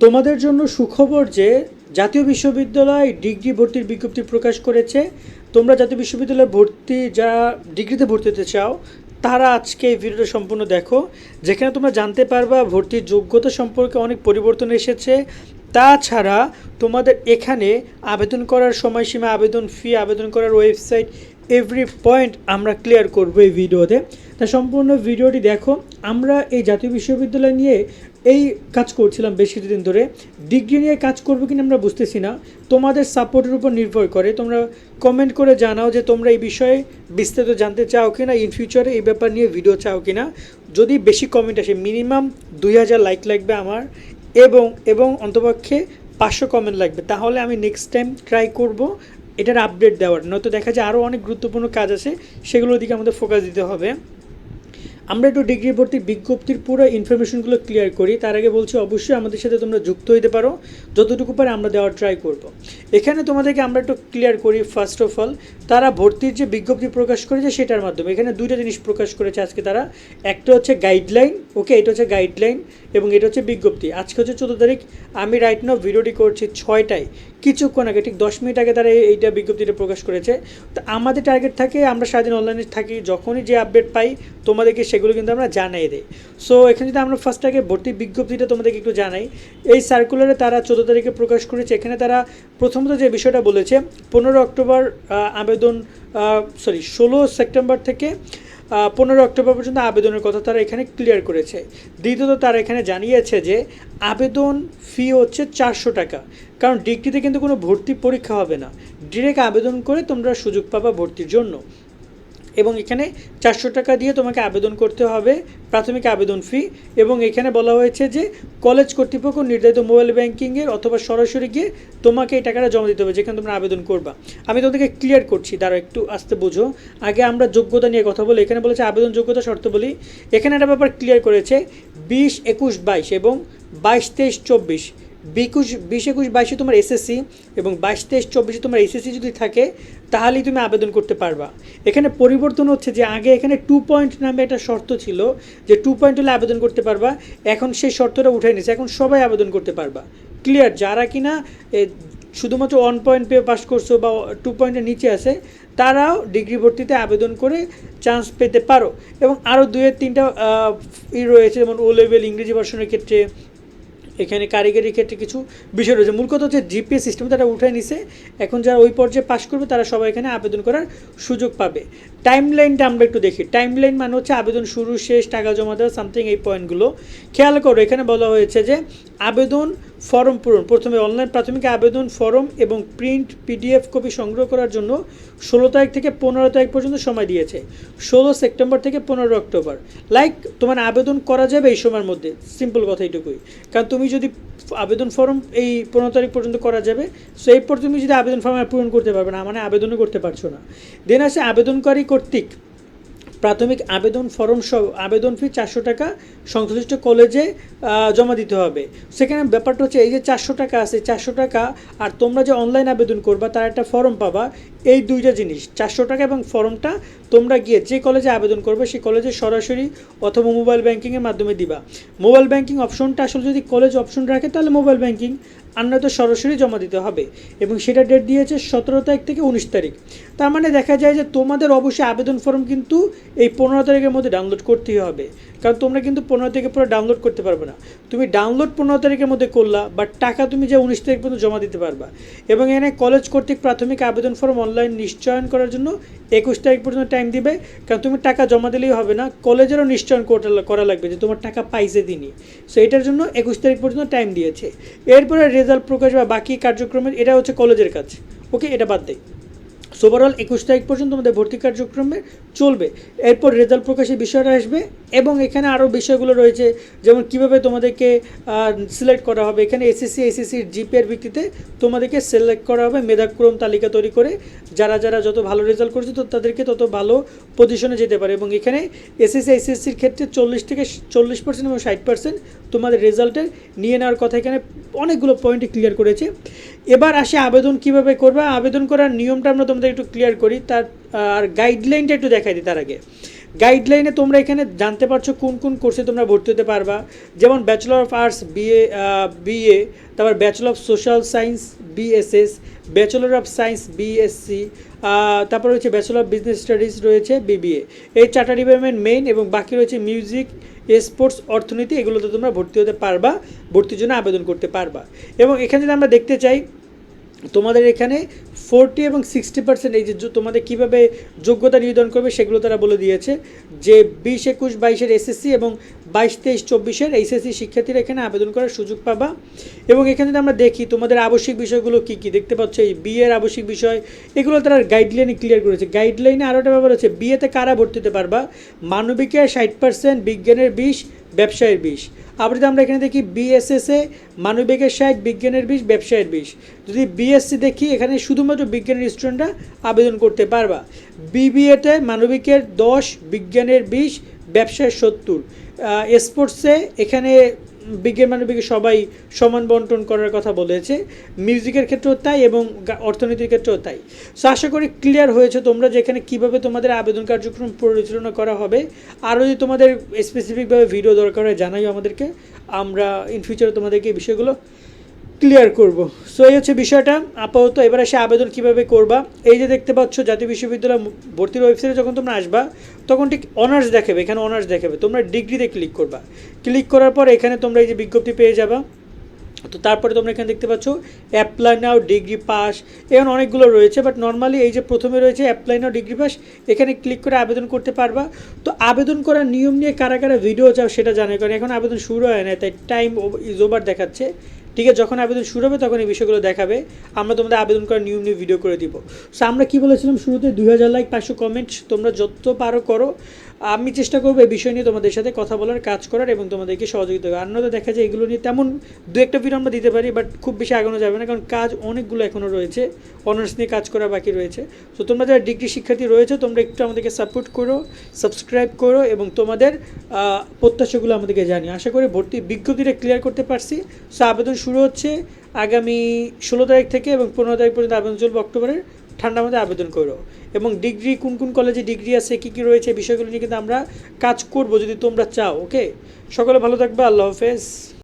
তোমাদের জন্য সুখবর যে জাতীয় বিশ্ববিদ্যালয় ডিগ্রি ভর্তির বিজ্ঞপ্তি প্রকাশ করেছে। তোমরা জাতীয় বিশ্ববিদ্যালয়ে ভর্তি যা ডিগ্রিতে ভর্তি হতে চাও, তারা আজকে এই ভিডিওটা সম্পূর্ণ দেখো। যেখানে তোমরা জানতে পারবা ভর্তির যোগ্যতা সম্পর্কে অনেক পরিবর্তন এসেছে। তাছাড়া তোমাদের এখানে আবেদন করার সময়সীমা, আবেদন ফি আবেদন করার ওয়েবসাইট এভরি পয়েন্ট আমরা ক্লিয়ার করব এই ভিডিওতে। তা সম্পূর্ণ ভিডিওটি দেখো। আমরা এই জাতীয় বিশ্ববিদ্যালয় নিয়ে এই কাজ করছিলাম বেশ কিছুদিন ধরে। ডিগ্রি নিয়ে কাজ করব কিনা আমরা বুঝতেছি না। তোমাদের সাপোর্টের উপর নির্ভর করে। তোমরা কমেন্ট করে জানাও যে তোমরা এই বিষয়ে বিস্তারিত জানতে চাও কিনা ইন ফিউচারে এই ব্যাপার নিয়ে ভিডিও চাও কিনা। যদি বেশি কমেন্ট আসে মিনিমাম দুই হাজার লাইক লাগবে আমার এবং এবং অন্তপক্ষে পাঁচশো কমেন্ট লাগবে। তাহলে আমি নেক্সট টাইম ট্রাই করব এটার আপডেট দেওয়ার। নয়তো দেখা যায় আরও অনেক গুরুত্বপূর্ণ কাজ আছে, সেগুলোর দিকে আমাদের ফোকাস দিতে হবে। আমরা একটু ডিগ্রি ভর্তির বিজ্ঞপ্তির পুরো ইনফরমেশনগুলো ক্লিয়ার করি। তার আগে বলছি, অবশ্যই আমাদের সাথে তোমরা যুক্ত হতে পারো। যতটুকু পারে আমরা দেওয়ার ট্রাই করব। এখানে তোমাদেরকে আমরা একটু ক্লিয়ার করি ফার্স্ট অফ অল তারা ভর্তির যে বিজ্ঞপ্তি প্রকাশ করেছে সেটার মাধ্যমে। এখানে দুইটা জিনিস প্রকাশ করেছে আজকে তারা। একটা হচ্ছে গাইডলাইন ওকে এটা হচ্ছে গাইডলাইন এবং এটা হচ্ছে বিজ্ঞপ্তি। আজকে হচ্ছে চোদ্দ তারিখ। আমি রাইট নাও ভিডিওটি করছি ছয়টায়। কিছুক্ষণ আগে, ঠিক দশ মিনিট আগে তারা এইটা বিজ্ঞপ্তিটা প্রকাশ করেছে। তো আমাদের টার্গেট থাকে, আমরা সারাদিন অনলাইনে থাকি। যখনই যে আপডেট পাই, তোমাদেরকে সেগুলো কিন্তু আমরা জানাই দিই। সো এখানে যদি আমরা ফার্স্ট আগে ভর্তি বিজ্ঞপ্তিটা তোমাদেরকে একটু জানাই, এই সার্কুলারে তারা চোদ্দ তারিখে প্রকাশ করেছে। এখানে তারা প্রথমত যে বিষয়টা বলেছে, পনেরো অক্টোবর আবেদন সরি ষোলো সেপ্টেম্বর থেকে পনেরো অক্টোবর পর্যন্ত আবেদনের কথা তারা এখানে ক্লিয়ার করেছে। দ্বিতীয়ত তারা এখানে জানিয়েছে যে আবেদন ফি হচ্ছে চারশো টাকা। কারণ ডিগ্রিতে কিন্তু কোনো ভর্তি পরীক্ষা হবে না। ডিরেক্ট আবেদন করে তোমরা সুযোগ পাবা ভর্তির জন্য। এবং এখানে চারশো টাকা দিয়ে তোমাকে আবেদন করতে হবে, প্রাথমিক আবেদন ফি এবং এখানে বলা হয়েছে যে কলেজ কর্তৃপক্ষ নির্ধারিত মোবাইল ব্যাংকিংয়ের অথবা সরাসরি গিয়ে তোমাকে এই টাকাটা জমা দিতে হবে, যেখানে তোমরা আবেদন করবা। আমি তোমাদেরকে ক্লিয়ার করছি তারা একটু আসতে বোঝো। আগে আমরা যোগ্যতা নিয়ে কথা বলি, এখানে বলেছে আবেদন যোগ্যতা শর্ত বলি। এখানে একটা ব্যাপার ক্লিয়ার করেছে, বিশ, একুশ, বাইশ এবং বাইশ, তেইশ, চব্বিশ। বিকুশ বিশ একুশ বাইশে তোমার এসএসসি এবং বাইশ, তেইশ, চব্বিশে তোমার এসএসসি যদি থাকে, তাহলেই তুমি আবেদন করতে পারবা। এখানে পরিবর্তন হচ্ছে যে আগে এখানে টু পয়েন্ট নামে একটা শর্ত ছিল যে টু পয়েন্ট হলে আবেদন করতে পারবা, এখন সেই শর্তটা উঠে নিয়েছে এখন সবাই আবেদন করতে পারবা। ক্লিয়ার? যারা কিনা শুধুমাত্র ওয়ান পয়েন্ট পেয়ে পাস করছ বা টু পয়েন্টের নিচে আছে, তারাও ডিগ্রি ভর্তিতে আবেদন করে চান্স পেতে পারো। এবং আরও দুয়ের তিনটা ই রয়েছে, যেমন ও লেভেল ইংরেজি ভার্সনের ক্ষেত্রে এখানে কারিগরি ক্ষেত্রে কিছু বিষয় রয়েছে। মূল কথা হচ্ছে জিপিএস সিস্টেম তারা উঠে নিছে। এখন যারা ওই পর্যায়ে পাশ করবে, তারা সবাই এখানে আবেদন করার সুযোগ পাবে। টাইম লাইনটা আমরা একটু দেখি। টাইম লাইন মানে হচ্ছে আবেদন শুরু, শেষ, টাকা জমা দেওয়া সামথিং এই পয়েন্টগুলো খেয়াল করো, এখানে বলা হয়েছে যে আবেদন ফর্ম পূরণ। প্রথমে অনলাইন প্রাথমিক আবেদন ফর্ম এবং প্রিন্ট পিডিএফ কপি সংগ্রহ করার জন্য ষোলো তারিখ থেকে পনেরো তারিখ পর্যন্ত সময় দিয়েছে। ষোলো সেপ্টেম্বর থেকে পনেরো অক্টোবর। লাইক তোমার আবেদন করা যাবে এই সময়ের মধ্যে। সিম্পল কথা এইটুকুই। কারণ তুমি যদি আবেদন ফর্ম এই পনেরো তারিখ পর্যন্ত করা যাবে সো এরপর তুমি যদি আবেদন ফর্ম পূরণ করতে পারবে না মানে আবেদনও করতে পারছ না। দেন আসে আবেদনকারী কর্তৃক প্রাথমিক আবেদন ফর্ম সহ আবেদন ফি চারশো টাকা সংশ্লিষ্ট কলেজে জমা দিতে হবে। সেখানে ব্যাপারটা হচ্ছে এই যে চারশো টাকা আছে, চারশো টাকা আর তোমরা যে অনলাইন আবেদন করবা তার একটা ফর্ম পাবা। এই দুইটা জিনিস, চারশো টাকা এবং ফর্মটা তোমরা গিয়ে যে কলেজে আবেদন করবে সেই কলেজে সরাসরি অথবা মোবাইল ব্যাংকিংয়ের মাধ্যমে দিবা। মোবাইল ব্যাংকিং অপশনটা আসলে যদি কলেজ অপশন রাখে তাহলে মোবাইল ব্যাংকিং আর নয়তো সরাসরি জমা দিতে হবে এবং সেটা ডেট দিয়েছে সতেরো তারিখ থেকে উনিশ তারিখ। তার মানে দেখা যায় যে তোমাদের অবশ্যই আবেদন ফর্ম কিন্তু এই পনেরো তারিখের মধ্যে ডাউনলোড করতেই হবে। কারণ তোমরা কিন্তু পনেরো তারিখে পরে ডাউনলোড করতে পারবে না। তুমি ডাউনলোড পনেরো তারিখের মধ্যে করলা বাট টাকা তুমি যে উনিশ তারিখ পর্যন্ত জমা দিতে পারবা। এবং এখানে কলেজ কর্তৃক প্রাথমিক আবেদন ফর্ম অনলাইন নিশ্চয়ন করার জন্য একুশ তারিখ পর্যন্ত টাইম দিবে। কারণ তুমি টাকা জমা দিলেই হবে না কলেজেরও নিশ্চয়ন করা লাগবে যে তোমার টাকা পাইছে দিনই সো এটার জন্য একুশ তারিখ পর্যন্ত টাইম দিয়েছে। এরপরে রেজাল্ট প্রকাশ বা বাকি কার্যক্রমের, এটা হচ্ছে কলেজের কাজ। ওকে এটা বাদ দেয় ওভারঅল একুশ তারিখ পর্যন্ত আমাদের ভর্তি কার্যক্রমে চলবে। এরপর রেজাল্ট প্রকাশের বিষয়টা আসবে এবং এখানে আরও বিষয়গুলো রয়েছে, যেমন কীভাবে তোমাদেরকে সিলেক্ট করা হবে। এখানে এসএসসি এসএসসির জিপিএর ভিত্তিতে তোমাদেরকে সিলেক্ট করা হবে মেধাক্রম তালিকা তৈরি করে। যারা যারা যত ভালো রেজাল্ট করেছে, তো তাদেরকে তত ভালো পজিশনে যেতে পারে। এবং এখানে এসএসসি এসএসসির ক্ষেত্রে চল্লিশ থেকে চল্লিশ পার্সেন্ট এবং ষাট পার্সেন্ট তোমাদের রেজাল্টের নিয়ে নেওয়ার কথা এখানে অনেকগুলো পয়েন্টে ক্লিয়ার করেছে। এবার আসে আবেদন কীভাবে করবে? আবেদন করার নিয়মটা আমরা তোমাদের একটু ক্লিয়ার করি, তার, আর গাইডলাইনটা একটু দেখাই দিই তার আগে। গাইডলাইনে তোমরা এখানে জানতে পারছ কোন কোন কোর্সে তোমরা ভর্তি হতে পারবা। যেমন bachelor of arts BA BA তারপর bachelor of social science BSS bachelor of science BSc তারপর রয়েছে ব্যাচেলর অফ বিজনেস স্টাডিজ রয়েছে বিবিএ এই চারটা ডিপার্টমেন্ট মেইন এবং বাকি রয়েছে মিউজিক স্পোর্টস অর্থনীতি, এগুলোতে তোমরা ভর্তি হতে পারবা, ভর্তির জন্য আবেদন করতে পারবা। এবং এখানে যদি আমরা দেখতে চাই তোমাদের এখানে ফোরটি এবং সিক্সটি পার্সেন্ট এই যে তোমাদের কীভাবে যোগ্যতা নির্ধারণ করবে সেগুলো তারা বলে দিয়েছে। যে বিশ, একুশ, বাইশের এসএসসি এবং বাইশ, তেইশ, চব্বিশের এইচএসসি শিক্ষার্থীরা এখানে আবেদন করার সুযোগ পাবা। এবং এখানে যদি আমরা দেখি, তোমাদের আবশ্যিক বিষয়গুলো কী কী? দেখতে পাচ্ছ এই বিয়ের আবশ্যিক বিষয়, এগুলো তারা গাইডলাইনে ক্লিয়ার করেছে। গাইডলাইনে আরও একটা ব্যাপার হচ্ছে বিয়েতে কারা ভর্তি হতে পারবা? মানবিকের ষাট পার্সেন্ট বিজ্ঞানের বিশ ব্যবসায়ের বিষ। আবার যদি আমরা এখানে দেখি বিএসএসএ মানবিকের সাহেব বিজ্ঞানের বিষ ব্যবসায়ের বিষ যদি বিএসসি দেখি, এখানে শুধুমাত্র বিজ্ঞানের স্টুডেন্টরা আবেদন করতে পারবা। বিবিএতে মানবিকের দশ, বিজ্ঞানের বিষ ব্যবসায় সত্তর। স্পোর্টসে এখানে বিজ্ঞান মানবিকে সবাই সমান বন্টন করার কথা বলেছে। মিউজিকের ক্ষেত্রেও তাই এবং অর্থনীতির ক্ষেত্রেও তাই। সো আশা করি ক্লিয়ার হয়েছে তোমরা যেখানে কীভাবে তোমাদের আবেদন কার্যক্রম পরিচালনা করা হবে। আরও যদি তোমাদের স্পেসিফিকভাবে ভিডিও দরকার হয় জানাই আমাদেরকে। আমরা ইন ফিউচারে তোমাদেরকে এই বিষয়গুলো ক্লিয়ার করব। সো এই হচ্ছে বিষয়টা। আপাতত এবার এসে আবেদন কীভাবে করবা? এই যে দেখতে পাচ্ছ, জাতীয় বিশ্ববিদ্যালয় ভর্তির ওয়েবসাইটে যখন তোমরা আসবা, তখন ঠিক অনার্স দেখাবে, এখানে অনার্স দেখাবে। তোমরা ডিগ্রিতে ক্লিক করবা। ক্লিক করার পর এখানে তোমরা এই যে বিজ্ঞপ্তি পেয়ে যাবা। তো তারপরে তোমরা এখানে দেখতে পাচ্ছ অ্যাপ্লাই নাও ডিগ্রি পাস এখন অনেকগুলো রয়েছে। বাট নর্মালি এই যে প্রথমে রয়েছে অ্যাপ্লাই নাও ডিগ্রি পাস এখানে ক্লিক করে আবেদন করতে পারবা। তো আবেদন করার নিয়ম নিয়ে কারা কারা ভিডিও চাও সেটা জানে কারণ এখন আবেদন শুরু হয় না তাই টাইম ইজ ওভার দেখাচ্ছে। ঠিক আছে, যখন আবেদন শুরু হবে তখন এই বিষয়গুলো দেখাবে। আমরা তোমাদের আবেদন করার নিয়ম নিয়ে ভিডিও করে দিব। সো আমরা কি বলেছিলাম শুরুতে? দুই হাজার লাইক পাঁচশো কমেন্ট তোমরা যত পারো করো। আমি চেষ্টা করব এই বিষয় নিয়ে তোমাদের সাথে কথা বলার, কাজ করার এবং তোমাদেরকে সহযোগিতা করার। অন্যতা দেখা যায় এগুলো নিয়ে তেমন দু একটা ভিডিও আমরা দিতে পারি বাট খুব বেশি আগানো যাবে না, কারণ কাজ অনেকগুলো এখনও রয়েছে। অনার্স নিয়ে কাজ করা বাকি রয়েছে। তো তোমরা যারা ডিগ্রি শিক্ষার্থী রয়েছে, তোমরা একটু আমাদেরকে সাপোর্ট করো সাবস্ক্রাইব করো এবং তোমাদের প্রত্যাশাগুলো আমাদেরকে জানিও। আশা করি ভর্তি বিজ্ঞপ্তিটা ক্লিয়ার করতে পারছি। সো আবেদন শুরু হচ্ছে আগামী ষোলো তারিখ থেকে এবং পনেরো তারিখ পর্যন্ত আবেদন চলবে অক্টোবরের। ঠান্ডার মধ্যে আবেদন করো। এবং ডিগ্রি, কোন কোন কলেজে ডিগ্রি আছে, কী কী রয়েছে, বিষয়গুলো নিয়ে কিন্তু আমরা কাজ করব যদি তোমরা চাও ওকে সকলে ভালো থাকবে, আল্লাহ হাফেজ।